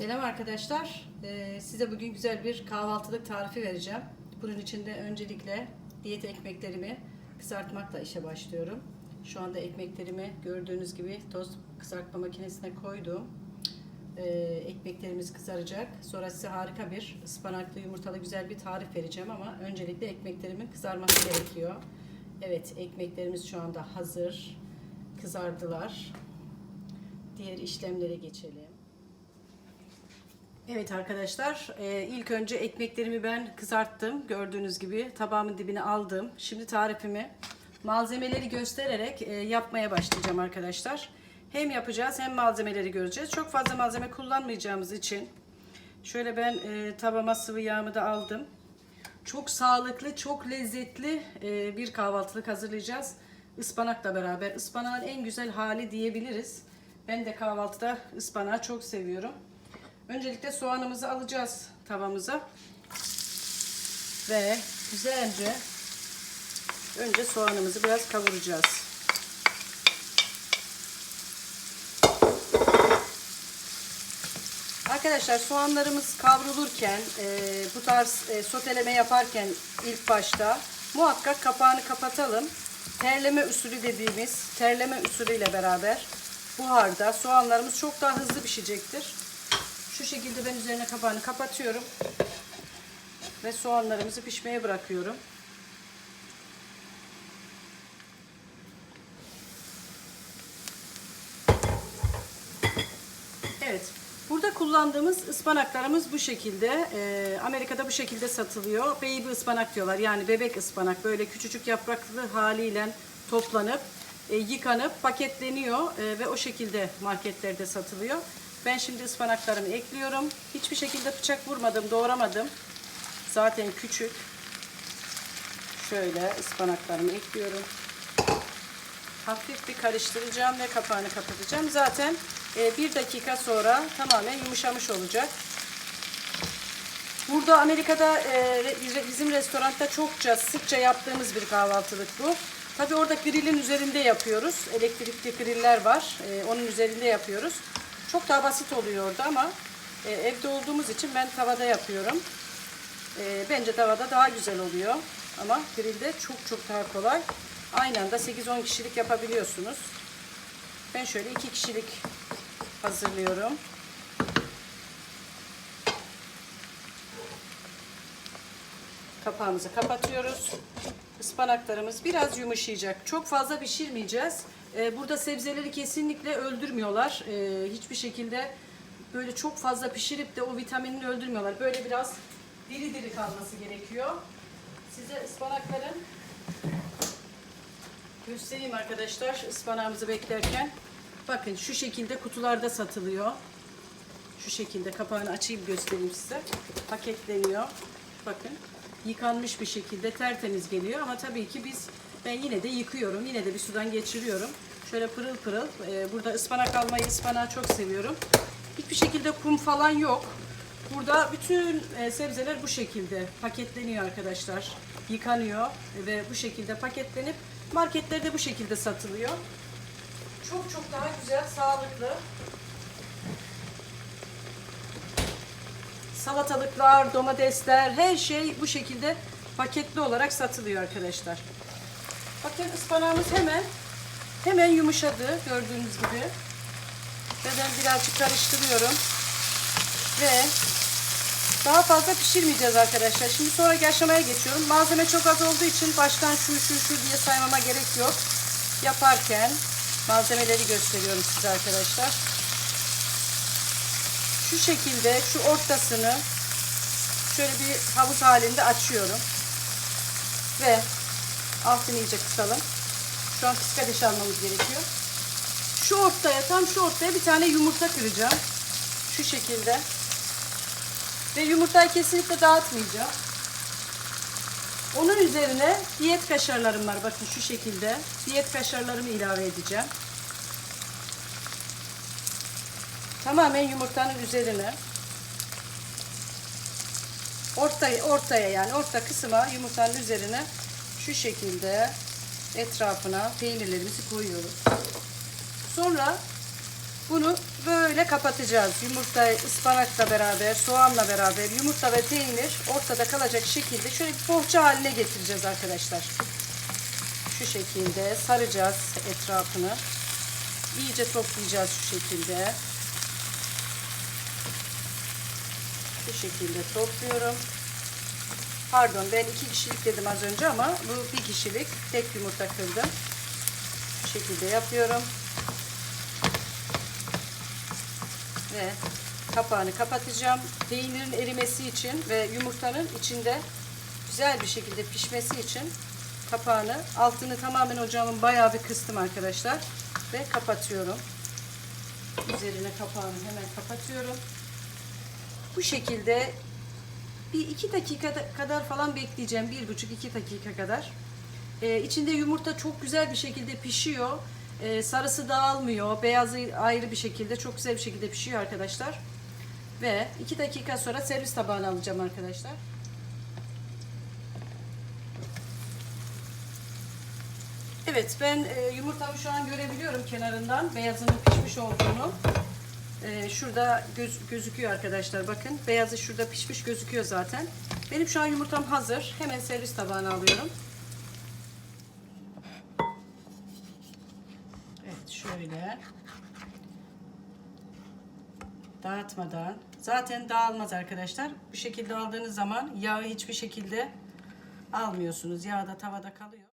Selam arkadaşlar. Ee, size bugün güzel bir kahvaltılık tarifi vereceğim. Bunun için de öncelikle diyet ekmeklerimi kızartmakla işe başlıyorum. Şu anda ekmeklerimi gördüğünüz gibi tost kızartma makinesine koydum. Ee, ekmeklerimiz kızaracak. Sonra size harika bir ıspanaklı yumurtalı güzel bir tarif vereceğim ama öncelikle ekmeklerimin kızarması gerekiyor. Evet ekmeklerimiz şu anda hazır. Kızardılar. Diğer işlemlere geçelim. Evet arkadaşlar e, ilk önce ekmeklerimi ben kızarttım. Gördüğünüz gibi tabağımın dibine aldım. Şimdi tarifimi malzemeleri göstererek e, yapmaya başlayacağım arkadaşlar. Hem yapacağız hem malzemeleri göreceğiz. Çok fazla malzeme kullanmayacağımız için şöyle ben e, tabama sıvı yağımı da aldım. Çok sağlıklı çok lezzetli bir kahvaltılık hazırlayacağız. Ispanakla beraber ıspanağın en güzel hali diyebiliriz. Ben de kahvaltıda ıspanağı çok seviyorum Öncelikle soğanımızı alacağız tavamıza. Ve güzelce önce soğanımızı biraz kavuracağız. Arkadaşlar soğanlarımız kavrulurken e, bu tarz e, soteleme yaparken ilk başta muhakkak kapağını kapatalım. Terleme usulü dediğimiz terleme usulüyle beraber buharda soğanlarımız çok daha hızlı pişecektir. Şu şekilde ben üzerine kapağını kapatıyorum. Ve soğanlarımızı pişmeye bırakıyorum. Evet. Burada kullandığımız ıspanaklarımız bu şekilde. Ee, Amerika'da bu şekilde satılıyor. Baby ıspanak diyorlar. Yani bebek ıspanak. Böyle küçücük yapraklı haliyle toplanıp, e, yıkanıp, paketleniyor e, ve o şekilde marketlerde satılıyor. Ben şimdi ıspanaklarımı ekliyorum. Hiçbir şekilde bıçak vurmadım, doğramadım. Zaten küçük. Şöyle ıspanaklarımı ekliyorum. Hafif bir karıştıracağım ve kapağını kapatacağım. Zaten e, bir dakika sonra tamamen yumuşamış olacak. Burada Amerika'da e, bizim restoranda çokça sıkça yaptığımız bir kahvaltılık bu. Tabi orada grillin üzerinde yapıyoruz. Elektrikli griller var. E, onun üzerinde yapıyoruz. Çok daha basit oluyor orada ama e, evde olduğumuz için ben tavada yapıyorum. E, bence tavada daha güzel oluyor. Ama grilde çok çok daha kolay. Aynı anda 8-10 kişilik yapabiliyorsunuz. Ben şöyle 2 kişilik hazırlıyorum. Kapağımızı kapatıyoruz. Ispanaklarımız biraz yumuşayacak. Çok fazla pişirmeyeceğiz. Ee, burada sebzeleri kesinlikle öldürmüyorlar. Ee, hiçbir şekilde böyle çok fazla pişirip de o vitaminini öldürmüyorlar. Böyle biraz diri diri kalması gerekiyor. Size ıspanakların göstereyim arkadaşlar ıspanağımızı beklerken. Bakın şu şekilde kutularda satılıyor. Şu şekilde kapağını açayım göstereyim size. Paketleniyor. Bakın yıkanmış bir şekilde tertemiz geliyor ama tabii ki biz ben yine de yıkıyorum. Yine de bir sudan geçiriyorum. Şöyle pırıl pırıl. Ee, burada ıspanak almayı ıspanağı çok seviyorum. Hiçbir şekilde kum falan yok. Burada bütün e, sebzeler bu şekilde paketleniyor arkadaşlar. Yıkanıyor ve bu şekilde paketlenip marketlerde bu şekilde satılıyor. Çok çok daha güzel, sağlıklı. Salatalıklar, domatesler, her şey bu şekilde paketli olarak satılıyor arkadaşlar. Bakın ıspanağımız hemen hemen yumuşadı gördüğünüz gibi. Ve ben birazcık karıştırıyorum. Ve daha fazla pişirmeyeceğiz arkadaşlar. Şimdi sonraki aşamaya geçiyorum. Malzeme çok az olduğu için baştan şu şu şu diye saymama gerek yok. Yaparken malzemeleri gösteriyorum size arkadaşlar. Şu şekilde şu ortasını şöyle bir havuz halinde açıyorum. Ve altını iyice kısalım. Şu an kısık ateşe almamız gerekiyor. Şu ortaya tam şu ortaya bir tane yumurta kıracağım. Şu şekilde. Ve yumurtayı kesinlikle dağıtmayacağım. Onun üzerine diyet kaşarlarım var. Bakın şu şekilde. Diyet kaşarlarımı ilave edeceğim. Tamamen yumurtanın üzerine. Ortaya, ortaya yani orta kısma yumurtanın üzerine şu şekilde etrafına peynirlerimizi koyuyoruz. Sonra bunu böyle kapatacağız. Yumurta, ıspanakla beraber, soğanla beraber, yumurta ve peynir ortada kalacak şekilde şöyle bir poğaça haline getireceğiz arkadaşlar. Şu şekilde saracağız etrafını. İyice toplayacağız şu şekilde. Bu şekilde topluyorum. Pardon ben iki kişilik dedim az önce ama bu bir kişilik tek yumurta kırdım. Bu şekilde yapıyorum. Ve kapağını kapatacağım. Peynirin erimesi için ve yumurtanın içinde güzel bir şekilde pişmesi için kapağını altını tamamen ocağımın bayağı bir kıstım arkadaşlar ve kapatıyorum. Üzerine kapağını hemen kapatıyorum. Bu şekilde bir iki dakika kadar falan bekleyeceğim. Bir buçuk iki dakika kadar. Ee, içinde yumurta çok güzel bir şekilde pişiyor. Ee, sarısı dağılmıyor. Beyazı ayrı bir şekilde çok güzel bir şekilde pişiyor arkadaşlar. Ve iki dakika sonra servis tabağına alacağım arkadaşlar. Evet ben e, yumurtamı şu an görebiliyorum kenarından beyazının pişmiş olduğunu. E, şurada göz, gözüküyor arkadaşlar bakın. Beyazı şurada pişmiş gözüküyor zaten. Benim şu an yumurtam hazır. Hemen servis tabağına alıyorum. Evet şöyle. Dağıtmadan. Zaten dağılmaz arkadaşlar. Bu şekilde aldığınız zaman yağı hiçbir şekilde almıyorsunuz. Yağ da tavada kalıyor.